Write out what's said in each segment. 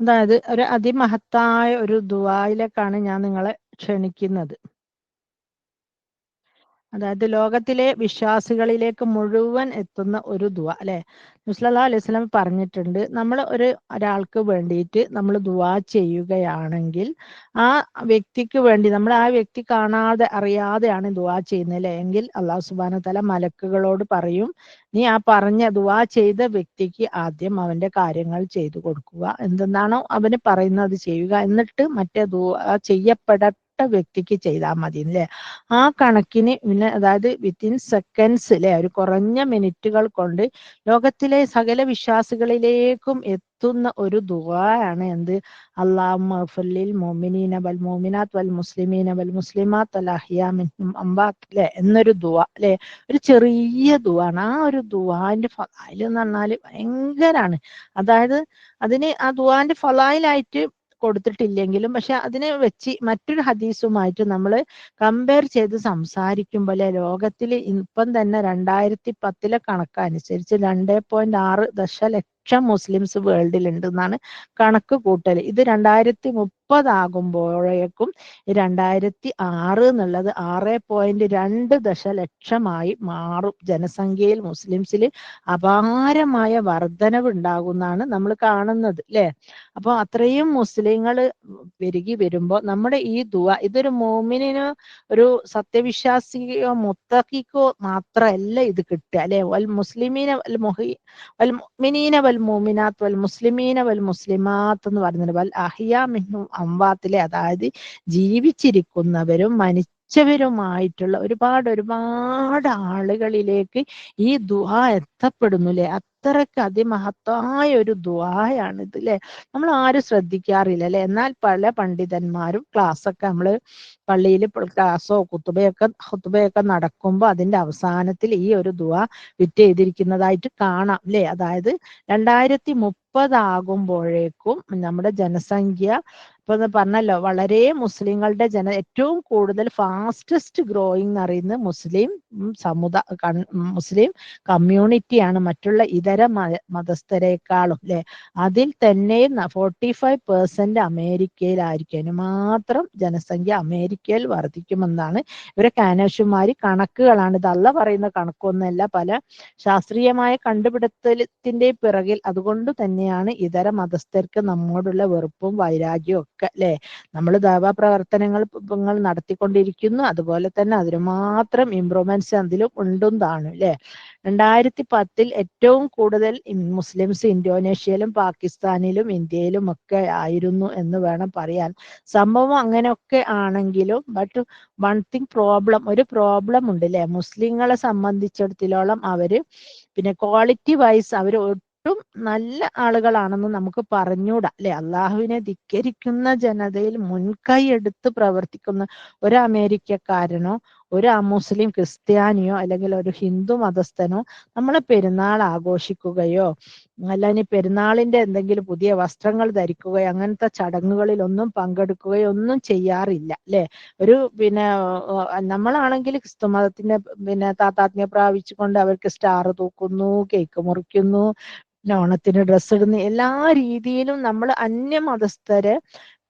അതായത് ഒരു അതിമഹത്തായ ഒരു ദുആയിലേക്കാണ് ഞാൻ നിങ്ങളെ ക്ഷണിക്കുന്നത്. അതായത് ലോകത്തിലെ വിശ്വാസികളിലേക്ക് മുഴുവൻ എത്തുന്ന ഒരു ദുആ അല്ലെ? മുസ്ലാ അലൈഹി സ്വലം പറഞ്ഞിട്ടുണ്ട് നമ്മൾ ഒരു ഒരാൾക്ക് വേണ്ടിയിട്ട് നമ്മൾ ദുആ ചെയ്യുകയാണെങ്കിൽ ആ വ്യക്തിക്ക് വേണ്ടി നമ്മൾ ആ വ്യക്തി കാണാതെ അറിയാതെയാണ് ദുആ ചെയ്യുന്നത് അല്ലെ? എങ്കിൽ അള്ളാഹു സുബാന തല മലക്കുകളോട് പറയും നീ ആ പറഞ്ഞ ദുആ ചെയ്ത വ്യക്തിക്ക് ആദ്യം അവന്റെ കാര്യങ്ങൾ ചെയ്തു കൊടുക്കുക. എന്തെന്നാണോ അവന് പറയുന്നത് ചെയ്യുക. എന്നിട്ട് മറ്റേ ദുആ ചെയ്യപ്പെട വ്യക്തിക്ക് ചെയ്താൽ മതി അല്ലേ ആ കണക്കിന് പിന്നെ അതായത് വിത്തിൻ സെക്കൻഡ്സ് അല്ലെ ഒരു കുറഞ്ഞ മിനിറ്റുകൾ കൊണ്ട് ലോകത്തിലെ സകല വിശ്വാസികളിലേക്കും എത്തുന്ന ഒരു ദുആയാണ് എന്ത്? അള്ളാഹുലിൽ മോമിനീന വൽ മോമിനാത്ത് വൽ മുസ്ലിമീന വൽ മുസ്ലിമാത്ത് വൽ അഹിയാമിൻ അല്ലെ എന്നൊരു ദുആ അല്ലെ ഒരു ചെറിയ ദുആണ്. ആ ഒരു ദുആന്റെ ഫലായിൽ എന്ന് പറഞ്ഞാൽ ഭയങ്കരാണ്. അതായത് അതിന് ആ ദുആന്റെ ഫലായിലായിട്ട് കൊടുത്തിട്ടില്ലെങ്കിലും പക്ഷെ അതിനെ വെച്ച് മറ്റൊരു ഹദീസുമായിട്ട് നമ്മൾ കമ്പയർ ചെയ്ത് സംസാരിക്കുമ്പോൾ ലോകത്തിൽ ഇപ്പം തന്നെ രണ്ടായിരത്തി പത്തിലെ കണക്കനുസരിച്ച് രണ്ടേ പോയിന്റ് ആറ് ദശലക്ഷം മുസ്ലിംസ് വേൾഡിൽ ഉണ്ട് എന്നാണ് കണക്ക് കൂട്ടൽ. ഇത് രണ്ടായിരത്തി മുപ്പതാകുമ്പോഴേക്കും രണ്ടായിരത്തി ആറ് എന്നുള്ളത് ആറ് പോയിന്റ് രണ്ട് ദശലക്ഷമായി മാറും. ജനസംഖ്യയിൽ മുസ്ലിംസിൽ അപാരമായ വർധനവ് ഉണ്ടാകുന്നതാണ് നമ്മൾ കാണുന്നത് അല്ലെ? അപ്പൊ അത്രയും മുസ്ലിങ്ങൾ പെരുകി വരുമ്പോൾ നമ്മുടെ ഈ ദുവ ഇതൊരു മോമിനിന് ഒരു സത്യവിശ്വാസിയോ മുത്തക്കിക്കോ മാത്രമല്ല ഇത് കിട്ടുക അല്ലെ? മുസ്ലിമീന വൽ മുഅ്മിനീന വൽ മുഅ്മിനാത്ത് വൽ മുസ്ലിമീന വൽ മുസ്ലിമാത്ത് എന്ന് പറഞ്ഞത് വൽ അഹിയ മിന്നും അംവാത്തിലെ അതായത് ജീവിച്ചിരിക്കുന്നവരും മരിച്ചവരുമായിട്ടുള്ള ഒരുപാട് ഒരുപാട് ആളുകളിലേക്ക് ഈ ദുഹ എത്തപ്പെടുന്നു അല്ലെ അത്രയ്ക്ക് അതിമഹത്തായ ഒരു ദുആയാണ് ഇത് അല്ലെ നമ്മൾ ആരും ശ്രദ്ധിക്കാറില്ല അല്ലെ എന്നാൽ പല പണ്ഡിതന്മാരും ക്ലാസ് ഒക്കെ നമ്മൾ പള്ളിയിൽ ക്ലാസ്സോ കുത്തുബയൊക്കെ കുത്തുബയൊക്കെ നടക്കുമ്പോൾ അതിന്റെ അവസാനത്തിൽ ഈ ഒരു ദുവ വിറ്റ് ചെയ്തിരിക്കുന്നതായിട്ട് കാണാം അല്ലെ അതായത് രണ്ടായിരത്തി മുപ്പതാകുമ്പോഴേക്കും നമ്മുടെ ജനസംഖ്യ ഇപ്പൊ പറഞ്ഞല്ലോ വളരെ മുസ്ലിങ്ങളുടെ ജന ഏറ്റവും കൂടുതൽ ഫാസ്റ്റസ്റ്റ് ഗ്രോയിങ് എന്ന് അറിയുന്നത് മുസ്ലിം സമുദായ മുസ്ലിം കമ്മ്യൂണിറ്റിയാണ് മറ്റുള്ള ഇതര മതസ്ഥരെക്കാളും അല്ലെ അതിൽ തന്നെ ഫോർട്ടി ഫൈവ് പേഴ്സെന്റ് അമേരിക്കയിലായിരിക്കും. മാത്രം ജനസംഖ്യ അമേരിക്കയിൽ വർദ്ധിക്കുമെന്നാണ് ഇവരെ കാനേഷുമാരി കണക്കുകളാണ്. ഇതല്ല പറയുന്ന കണക്കൊന്നുമല്ല. പല ശാസ്ത്രീയമായ കണ്ടുപിടുത്തത്തിന്റെ പിറകിൽ അതുകൊണ്ട് തന്നെയാണ് ഇതര മതസ്ഥർക്ക് നമ്മോടുള്ള വെറുപ്പും വൈരാഗ്യവും ഒക്കെ അല്ലെ നമ്മൾ ദാവാ പ്രവർത്തനങ്ങൾ നടത്തിക്കൊണ്ടിരിക്കുന്നു. അതുപോലെ തന്നെ അതിന് മാത്രം ഇംപ്രൂവ്മെന്റ്സ് അതിലും ഉണ്ടെന്നാണ് അല്ലെ രണ്ടായിരത്തി പത്തിൽ ഏറ്റവും കൂടുതൽ മുസ്ലിംസ് ഇന്തോനേഷ്യയിലും പാകിസ്ഥാനിലും ഇന്ത്യയിലും ഒക്കെ ആയിരുന്നു എന്ന് വേണം പറയാൻ. സംഭവം അങ്ങനെയൊക്കെ ആണെങ്കിലും ബട്ട് വൺ തിങ് പ്രോബ്ലം ഒരു പ്രോബ്ലം ഉണ്ട് അല്ലെ മുസ്ലിങ്ങളെ സംബന്ധിച്ചിടത്തോളം അവർ പിന്നെ ക്വാളിറ്റി വൈസ് അവർ ഒട്ടും നല്ല ആളുകളാണെന്ന് നമുക്ക് പറഞ്ഞൂടാ അല്ലെ? അള്ളാഹുവിനെ ധിക്കരിക്കുന്ന ജനതയിൽ മുൻകൈ എടുത്ത് പ്രവർത്തിക്കുന്ന ഒരു അമേരിക്കക്കാരനോ ഒരു അമുസ്ലിം ക്രിസ്ത്യാനിയോ അല്ലെങ്കിൽ ഒരു ഹിന്ദു മതസ്ഥനോ നമ്മളെ പെരുന്നാൾ ആഘോഷിക്കുകയോ അല്ല ഇനി പെരുന്നാളിന്റെ എന്തെങ്കിലും പുതിയ വസ്ത്രങ്ങൾ ധരിക്കുകയോ അങ്ങനത്തെ ചടങ്ങുകളിൽ ഒന്നും പങ്കെടുക്കുകയോ ഒന്നും ചെയ്യാറില്ല അല്ലെ? ഒരു പിന്നെ നമ്മളാണെങ്കിൽ ക്രിസ്തു മതത്തിന്റെ പിന്നെ താത്താത്മ്യ പ്രാപിച്ചുകൊണ്ട് അവർക്ക് സ്റ്റാർ തൂക്കുന്നു കേക്ക് മുറിക്കുന്നു ഓണത്തിന് ഡ്രസ്സ് ഇടുന്നു എല്ലാ രീതിയിലും നമ്മൾ അന്യമതസ്ഥരെ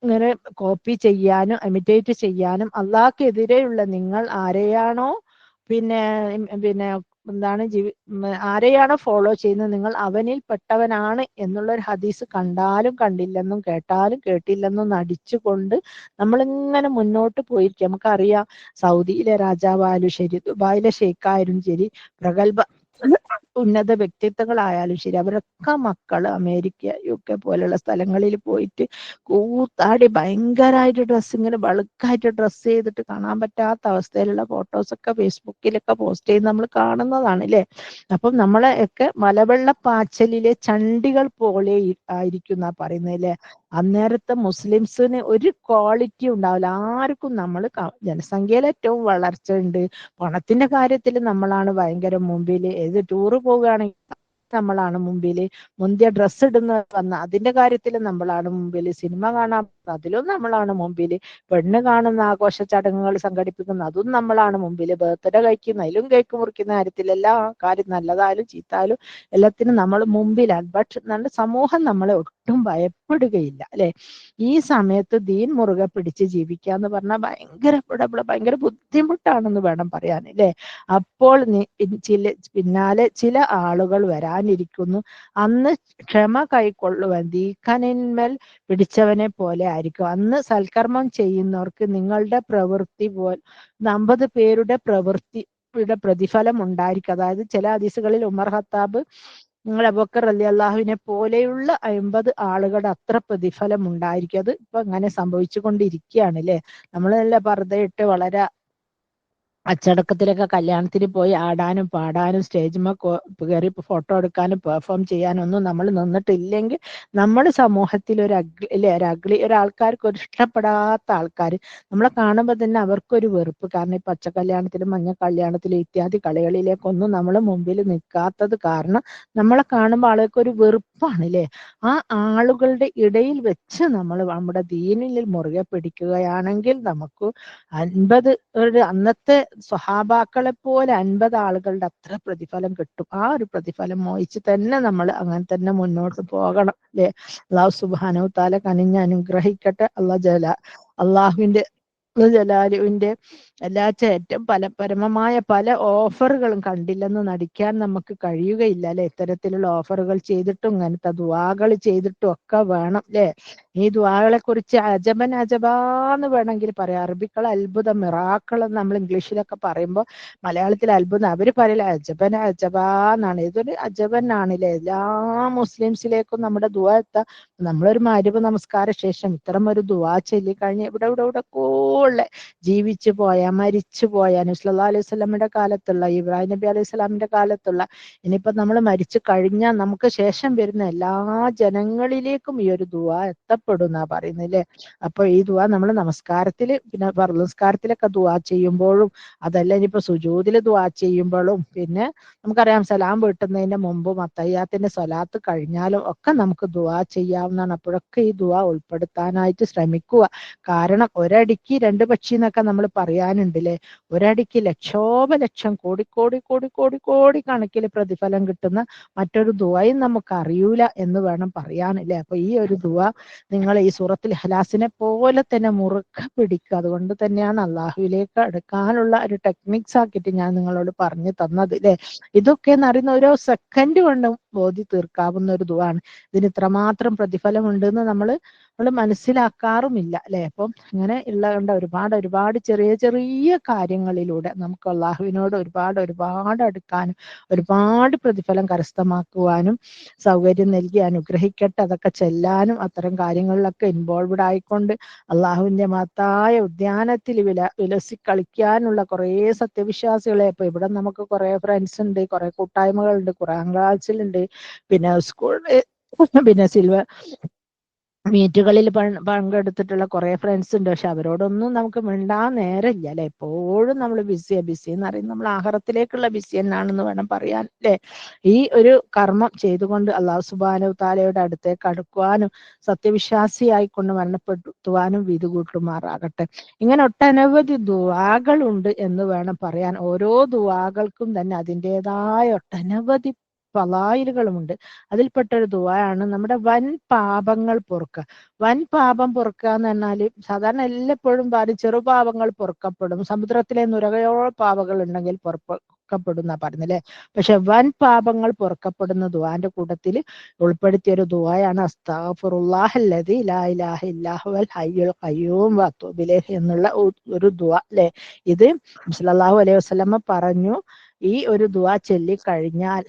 ഇങ്ങനെ കോപ്പി ചെയ്യാനും ഇമിറ്റേറ്റ് ചെയ്യാനും അള്ളാഹ്ക്കെതിരെയുള്ള നിങ്ങൾ ആരെയാണോ പിന്നെ പിന്നെ എന്താണ് ജീവി ആരെയാണോ ഫോളോ ചെയ്യുന്നത് നിങ്ങൾ അവനിൽ പെട്ടവനാണ് എന്നുള്ള ഒരു ഹദീസ് കണ്ടാലും കണ്ടില്ലെന്നും കേട്ടാലും കേട്ടില്ലെന്നും നടിച്ചുകൊണ്ട് നമ്മളിങ്ങനെ മുന്നോട്ട് പോയിരിക്കും. നമുക്കറിയാം സൗദിയിലെ രാജാവായാലും ശരി ദുബായിലെ ഷെയ്ഖായാലും ശരി പ്രഗത്ഭ ഉന്നത വ്യക്തിത്വങ്ങളായാലും ശരി അവരൊക്കെ മക്കൾ അമേരിക്ക യു കെ പോലുള്ള സ്ഥലങ്ങളിൽ പോയിട്ട് കൂത്താടി ഭയങ്കരമായിട്ട് ഡ്രസ്സ് ഇങ്ങനെ ബളുക്കായിട്ട് ഡ്രസ്സ് ചെയ്തിട്ട് കാണാൻ പറ്റാത്ത അവസ്ഥയിലുള്ള ഫോട്ടോസൊക്കെ ഫേസ്ബുക്കിലൊക്കെ പോസ്റ്റ് ചെയ്ത് നമ്മൾ കാണുന്നതാണ് അല്ലേ അപ്പം നമ്മളെ ഒക്കെ മലവെള്ളപ്പാച്ചലിലെ ചണ്ടികൾ പോലെ ആയിരിക്കും എന്നാ പറയുന്നത് അല്ലേ അന്നേരത്തെ മുസ്ലിംസിന് ഒരു ക്വാളിറ്റി ഉണ്ടാവില്ല. ആർക്കും നമ്മൾ ജനസംഖ്യയിൽ ഏറ്റവും വളർച്ച ഉണ്ട് പണത്തിന്റെ കാര്യത്തിൽ നമ്മളാണ് ഭയങ്കര മുമ്പിൽ ഏത് ടൂറ് പോവുകയാണെങ്കിൽ നമ്മളാണ് മുമ്പിൽ. മുന്തിയ ഡ്രസ്സ് ഇടുന്ന വന്ന അതിന്റെ കാര്യത്തിൽ നമ്മളാണ് മുമ്പിൽ. സിനിമ കാണാൻ അതിലും നമ്മളാണ് മുമ്പിൽ. പെണ്ണ് കാണുന്ന ആഘോഷ ചടങ്ങുകൾ സംഘടിപ്പിക്കുന്ന അതും നമ്മളാണ് മുമ്പിൽ. ബർത്ത്ഡേ കഴിക്കുന്ന അതിലും കേക്ക് മുറിക്കുന്ന കാര്യത്തിൽ എല്ലാ കാര്യം നല്ലതായാലും ചീത്തായാലും എല്ലാത്തിനും നമ്മൾ മുമ്പിലാണ്. ബട്ട് നമ്മുടെ സമൂഹം നമ്മളെ ഒട്ടും ഭയപ്പെടുകയില്ല അല്ലെ? ഈ സമയത്ത് ദീൻ മുറുകെ പിടിച്ച് ജീവിക്കുക എന്ന് പറഞ്ഞാൽ ഭയങ്കര ഭയങ്കര ബുദ്ധിമുട്ടാണെന്ന് വേണം പറയാൻ അല്ലെ? അപ്പോൾ ചില പിന്നാലെ ചില ആളുകൾ വരാനിരിക്കുന്നു. അന്ന് ക്ഷമ കൈക്കൊള്ളുവാൻ ദീഖനിന്മേൽ പിടിച്ചവനെ പോലെ ആയിരിക്കും. അന്ന് സൽക്കർമ്മം ചെയ്യുന്നവർക്ക് നിങ്ങളുടെ പ്രവൃത്തി പോലെ അമ്പത് പേരുടെ പ്രവൃത്തി പ്രതിഫലം ഉണ്ടായിരിക്കും. അതായത് ചില ഹദീസുകളിൽ ഉമർ ഹത്താബ് നിങ്ങൾ അബക്കർ അലി അള്ളാഹുവിനെ പോലെയുള്ള അമ്പത് ആളുകളുടെ അത്ര പ്രതിഫലം ഉണ്ടായിരിക്കും അത് ഇപ്പൊ അങ്ങനെ സംഭവിച്ചു കൊണ്ടിരിക്കുകയാണ് അല്ലെ? നമ്മളെല്ലാം പർദ്ദയിട്ട് വളരെ അച്ചടക്കത്തിലൊക്കെ കല്യാണത്തിന് പോയി ആടാനും പാടാനും സ്റ്റേജിന്മേൽ കയറി ഫോട്ടോ എടുക്കാനും പെർഫോം ചെയ്യാനും ഒന്നും നമ്മൾ നിന്നിട്ടില്ലെങ്കിൽ നമ്മൾ സമൂഹത്തിൽ ഒരു അഗ്ലി അല്ലെ ഒരു അഗ്ലി ഒരാൾക്കാർക്ക് ഒരു ഇഷ്ടപ്പെടാത്ത ആൾക്കാർ നമ്മളെ കാണുമ്പോൾ തന്നെ അവർക്കൊരു വെറുപ്പ്. കാരണം ഈ പച്ച കല്യാണത്തിലും മഞ്ഞ കല്യാണത്തിലും ഇത്യാദി കളികളിലേക്കൊന്നും നമ്മൾ മുമ്പിൽ നിൽക്കാത്തത് കാരണം നമ്മളെ കാണുമ്പോൾ ആളുകൾക്ക് ഒരു വെറുപ്പാണ് അല്ലേ ആ ആളുകളുടെ ഇടയിൽ വെച്ച് നമ്മൾ നമ്മുടെ ദീനിൽ മുറുകെ പിടിക്കുകയാണെങ്കിൽ നമുക്ക് അൻപത് ഒരു അന്നത്തെ സ്വഹാബാക്കളെ പോലെ അൻപത് ആളുകളുടെ അത്ര പ്രതിഫലം കിട്ടും. ആ ഒരു പ്രതിഫലം മോഹിച്ച് തന്നെ നമ്മൾ അങ്ങനെ തന്നെ മുന്നോട്ട് പോകണം. അല്ലെ? അള്ളാഹു സുബാനു താല കനിഞ്ഞ അനുഗ്രഹിക്കട്ടെ. അള്ളാഹ് ജല അള്ളാഹുവിന്റെ ജലാലുവിന്റെ എല്ലാച്ച ഏറ്റവും പല പരമമായ പല ഓഫറുകളും കണ്ടില്ലെന്ന് നടിക്കാൻ നമുക്ക് കഴിയുകയില്ല. അല്ലെ? ഇത്തരത്തിലുള്ള ഓഫറുകൾ ചെയ്തിട്ടും ഇങ്ങനത്തെ ദുവാകൾ ചെയ്തിട്ടും ഒക്കെ വേണം. അല്ലെ? ഈ ദുവാകളെ കുറിച്ച് അജബൻ അജബാന്ന് വേണമെങ്കിൽ പറയാം. അറബിക്കൾ അത്ഭുതം മിറാക്കൾ നമ്മൾ ഇംഗ്ലീഷിലൊക്കെ പറയുമ്പോൾ മലയാളത്തിൽ അത്ഭുതം അവർ പറയില്ല അജബൻ അജബാന്നാണ് ഇതൊരു അജബൻ ആണല്ലേ എല്ലാ മുസ്ലിംസിലേക്കും നമ്മുടെ ദുവ എത്താം. നമ്മളൊരു മരുവ് നമസ്കാര ശേഷം ഇത്തരം ഒരു ദുവാ ചൊല്ലി കഴിഞ്ഞ് ഇവിടെ ഇവിടെ ഇവിടെ കൂടെ ജീവിച്ചു പോയ മരിച്ചു പോയ നുസ്ലാ അലൈഹി സ്വലമിന്റെ കാലത്തുള്ള ഇബ്രാഹിം നബി അലൈഹി സ്വലാമിന്റെ കാലത്തുള്ള ഇനിയിപ്പോ നമ്മൾ മരിച്ചു കഴിഞ്ഞാൽ നമുക്ക് ശേഷം വരുന്ന എല്ലാ ജനങ്ങളിലേക്കും ഈ ഒരു ദുവ എത്തപ്പെടും എന്നാ പറയുന്നത് അല്ലേ അപ്പൊ ഈ ദുവാ നമ്മൾ നമസ്കാരത്തിൽ പിന്നെ നമസ്കാരത്തിലൊക്കെ ദുവാ ചെയ്യുമ്പോഴും അതല്ല ഇനിയിപ്പോ സുജൂതിൽ ദുവാ ചെയ്യുമ്പോഴും പിന്നെ നമുക്കറിയാം സലാം വീട്ടുന്നതിന്റെ മുമ്പും അത്തയ്യാത്തിന്റെ സ്വലാത്ത് കഴിഞ്ഞാലും ഒക്കെ നമുക്ക് ദുവാ ചെയ്യാവുന്നതാണ്. അപ്പോഴൊക്കെ ഈ ദുവാ ഉൾപ്പെടുത്താനായിട്ട് ശ്രമിക്കുക. കാരണം ഒരടിക്ക് രണ്ട് പക്ഷി എന്നൊക്കെ നമ്മൾ പറയാനുണ്ടല്ലേ ഒരടിക്ക് ലക്ഷോപലക്ഷം കോടി കോടി കോടി കോടി കോടി കണക്കിൽ പ്രതിഫലം കിട്ടുന്ന മറ്റൊരു ദുവയും നമുക്ക് അറിയൂല എന്ന് വേണം പറയാനല്ലേ അപ്പൊ ഈ ഒരു ദുവ നിങ്ങൾ ഈ സൂറത്തിൽ ഹലാസിനെ പോലെ തന്നെ മുറുക്ക പിടിക്കുക. അതുകൊണ്ട് തന്നെയാണ് അള്ളാഹുവിലേക്ക് അടുക്കാനുള്ള ഒരു ടെക്നിക്സ് ആക്കിയിട്ട് ഞാൻ നിങ്ങളോട് പറഞ്ഞു തന്നത് അല്ലേ ഇതൊക്കെ എന്ന് അറിയുന്ന ഓരോ സെക്കൻഡ് കൊണ്ട് ബോധി തീർക്കാവുന്ന ഒരു ദുവാണ്. ഇതിന് ഇത്രമാത്രം പ്രതിഫലം ഉണ്ടെന്ന് നമ്മൾ നമ്മൾ മനസ്സിലാക്കാറുമില്ല അല്ലെ? അപ്പം ഇങ്ങനെ ഉള്ള കണ്ട ഒരുപാട് ഒരുപാട് ചെറിയ ചെറിയ കാര്യങ്ങളിലൂടെ നമുക്ക് അള്ളാഹുവിനോട് ഒരുപാട് ഒരുപാട് അടുക്കാനും ഒരുപാട് പ്രതിഫലം കരസ്ഥമാക്കുവാനും സൗകര്യം നൽകി അനുഗ്രഹിക്കട്ടെ അതൊക്കെ ചെല്ലാനും അത്തരം കാര്യങ്ങളിലൊക്കെ ഇൻവോൾവ്ഡ് ആയിക്കൊണ്ട് അള്ളാഹുവിന്റെ മഹത്തായ ഉദ്യാനത്തിൽ വില വിലസി കളിക്കാനുള്ള കുറേ സത്യവിശ്വാസികളെ ഇപ്പൊ ഇവിടെ നമുക്ക് കുറേ ഫ്രണ്ട്സ് ഉണ്ട് കുറേ കൂട്ടായ്മകളുണ്ട് ഖുറാൻ ക്ലാസ്സിലുണ്ട് പിന്നെ സ്കൂൾ പിന്നെ സിൽവർ മീറ്റുകളിൽ പങ്കെടുത്തിട്ടുള്ള കുറെ ഫ്രണ്ട്സ് ഉണ്ട്. പക്ഷെ അവരോടൊന്നും നമുക്ക് മിണ്ടാൻ നേരമില്ല അല്ലെ? എപ്പോഴും നമ്മൾ ബിസിയാ ബിസി എന്ന് പറയുന്നത് നമ്മൾ ആഹാരത്തിലേക്കുള്ള ബിസി എന്നാണെന്ന് വേണം പറയാൻ അല്ലെ? ഈ ഒരു കർമ്മം ചെയ്തുകൊണ്ട് അള്ളാഹു സുബാനു താലയുടെ അടുത്തേക്ക് അടുക്കുവാനും സത്യവിശ്വാസിയായിക്കൊണ്ട് മരണപ്പെടുത്തുവാനും വിധി കൂട്ടുമാറാകട്ടെ. ഇങ്ങനെ ഒട്ടനവധി ദുവാകളുണ്ട് എന്ന് വേണം പറയാൻ. ഓരോ ദുവാകൾക്കും തന്നെ അതിന്റെതായ ഒട്ടനവധി ഫലായിലുകളുമുണ്ട് അതിൽപ്പെട്ട ഒരു ദുവായാണ് നമ്മുടെ വൻ പാപങ്ങൾ പൊറുക്കുക വൻ പാപം പൊറുക്കുക എന്ന് പറഞ്ഞാൽ സാധാരണ എല്ലായ്പ്പോഴും പാലും ചെറുപാപങ്ങൾ പൊറുക്കപ്പെടും. സമുദ്രത്തിലെ നുരകയോളം പാപകൾ ഉണ്ടെങ്കിൽ പൊറുക്കപ്പെടും എന്നാ പറയുന്നത് അല്ലെ പക്ഷെ വൻ പാപങ്ങൾ പൊറുക്കപ്പെടുന്ന ദുവാന്റെ കൂട്ടത്തിൽ ഉൾപ്പെടുത്തിയ ഒരു ദുവായാണ് ലാ ഇലാഹ ഹയ്യുൽ എന്നുള്ള ഒരു ദുവ അല്ലെ? ഇത് സല്ലല്ലാഹു അലൈഹി വസല്ലമ പറഞ്ഞു ഈ ഒരു ദുവ ചൊല്ലി കഴിഞ്ഞാൽ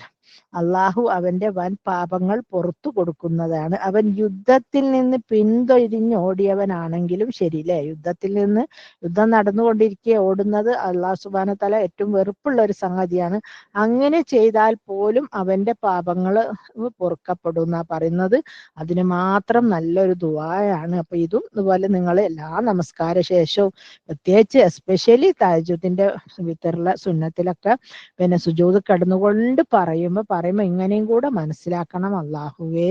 അള്ളാഹു അവന്റെ വൻ പാപങ്ങൾ പുറത്തു കൊടുക്കുന്നതാണ്. അവൻ യുദ്ധത്തിൽ നിന്ന് പിന്തൊഴിഞ്ഞോടിയവനാണെങ്കിലും ശരിയല്ലേ യുദ്ധത്തിൽ നിന്ന് യുദ്ധം നടന്നുകൊണ്ടിരിക്കെ ഓടുന്നത് അള്ളാഹു സുബാന തല ഏറ്റവും വെറുപ്പുള്ള ഒരു സംഗതിയാണ്. അങ്ങനെ ചെയ്താൽ പോലും അവന്റെ പാപങ്ങൾ പൊറുക്കപ്പെടും എന്നാ പറയുന്നത് അതിന് മാത്രം നല്ലൊരു ദുവായാണ് അപ്പൊ ഇതും ഇതുപോലെ നിങ്ങൾ എല്ലാ നമസ്കാര ശേഷവും പ്രത്യേകിച്ച് എസ്പെഷ്യലി താജുദിന്റെ വിത്തറിലെ സുന്നത്തിലൊക്കെ പിന്നെ സുജൂത് കടന്നുകൊണ്ട് പറയുമ്പോൾ പറയുമ്പോൾ ഇങ്ങനെയും കൂടെ മനസ്സിലാക്കണം അള്ളാഹുവേ.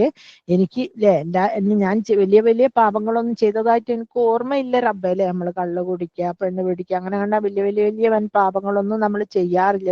എനിക്ക് ല്ലേ എല്ലാ ഞാൻ വലിയ വലിയ പാപങ്ങളൊന്നും ചെയ്തതായിട്ട് എനിക്ക് ഓർമ്മയില്ല റബ്ബേ. അല്ലെ നമ്മൾ കള്ള് കുടിക്കുക പെണ്ണ് പിടിക്കുക അങ്ങനെ കണ്ട വലിയ വലിയ വലിയ വൻ പാപങ്ങളൊന്നും നമ്മൾ ചെയ്യാറില്ല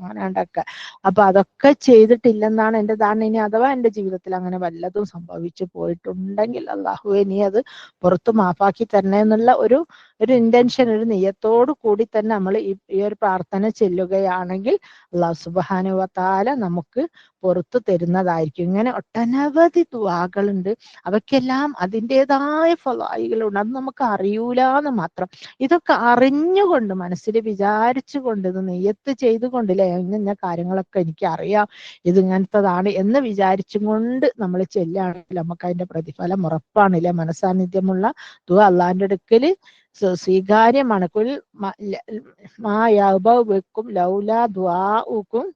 അങ്ങനെ കണ്ടൊക്കെ. അപ്പൊ അതൊക്കെ ചെയ്തിട്ടില്ലെന്നാണ് എന്റെ ധാരണ. ഇനി അഥവാ എന്റെ ജീവിതത്തിൽ അങ്ങനെ വല്ലതും സംഭവിച്ചു പോയിട്ടുണ്ടെങ്കിൽ അള്ളാഹുവെ നീ അത് പുറത്ത് മാപ്പാക്കി തരണേ എന്നുള്ള ഒരു ഒരു ഇന്റൻഷൻ ഒരു നെയ്യത്തോടു കൂടി തന്നെ നമ്മൾ ഈ ഒരു പ്രാർത്ഥന ചെല്ലുകയാണെങ്കിൽ അള്ളാഹു സുബാനുവത്താല നമുക്ക് പുറത്തു തരുന്നതായിരിക്കും. ഇങ്ങനെ ഒട്ടനവധി ദുവാകളുണ്ട് അവയ്ക്കെല്ലാം അതിന്റെതായ ഫലായികളുണ്ട് അത് നമുക്ക് അറിയൂല എന്ന് മാത്രം. ഇതൊക്കെ അറിഞ്ഞുകൊണ്ട് മനസ്സിൽ വിചാരിച്ചുകൊണ്ട് ഇത് നെയ്യത്ത് ചെയ്തുകൊണ്ട് ഇങ്ങനെ ഇന്ന കാര്യങ്ങളൊക്കെ എനിക്ക് അറിയാം ഇതിങ്ങനത്തതാണ് എന്ന് വിചാരിച്ചും കൊണ്ട് നമ്മൾ ചെല്ലുകയാണെങ്കിൽ നമുക്ക് അതിന്റെ പ്രതിഫലം ഉറപ്പാണ്. ഇല്ലേ? മനസാന്നിധ്യമുള്ള ദുവ അള്ളാന്റെ അടുക്കൽ സ്വ- സ്വീകാര്യമാണ്. കുൽ മ- ല- മാ ലൗല ദ്വാക്കും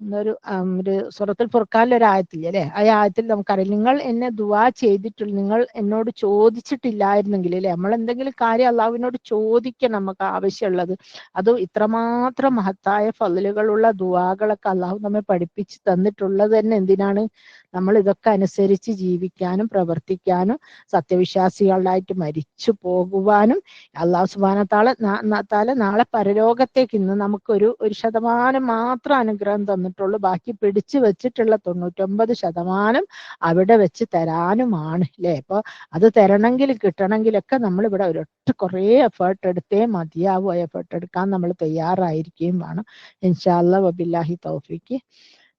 എന്നൊരു ഒരു സ്വർത്തിൽ പുറക്കാനുള്ള ഒരു ആയത്തില്ലേ അല്ലെ? ആ ആയത്തിൽ നമുക്കറിയാം നിങ്ങൾ എന്നെ ദുവാ ചെയ്തിട്ടുള്ള നിങ്ങൾ എന്നോട് ചോദിച്ചിട്ടില്ലായിരുന്നെങ്കിൽ അല്ലെ? നമ്മൾ എന്തെങ്കിലും കാര്യം അള്ളാഹുവിനോട് ചോദിക്കണം നമുക്ക് ആവശ്യമുള്ളത്. അത് ഇത്രമാത്രം മഹത്തായ ഫലലുകളുള്ള ദുവാകളൊക്കെ അള്ളാഹു നമ്മെ പഠിപ്പിച്ച് തന്നിട്ടുള്ളത് തന്നെ എന്തിനാണ്? നമ്മൾ ഇതൊക്കെ അനുസരിച്ച് ജീവിക്കാനും പ്രവർത്തിക്കാനും സത്യവിശ്വാസികളായിട്ട് മരിച്ചു പോകുവാനും അള്ളാഹു സുബാനത്താളെ താളെ താല നാളെ പരലോകത്തേക്ക് ഇന്ന് നമുക്കൊരു ഒരു ശതമാനം മാത്രം അനുഗ്രഹം തന്നിട്ടുള്ളൂ. ബാക്കി പിടിച്ചു വെച്ചിട്ടുള്ള തൊണ്ണൂറ്റൊമ്പത് ശതമാനം അവിടെ വെച്ച് തരാനുമാണ് അല്ലേ? അപ്പൊ അത് തരണമെങ്കിൽ കിട്ടണമെങ്കിലൊക്കെ നമ്മൾ ഇവിടെ ഒരൊറ്റ കുറേ എഫേർട്ട് എടുത്തേ മതിയാവും. എഫേർട്ട് എടുക്കാൻ നമ്മൾ തയ്യാറായിരിക്കുകയും വേണം. ഇൻഷാല്ല വബില്ലാഹി തൗഫിക്ക്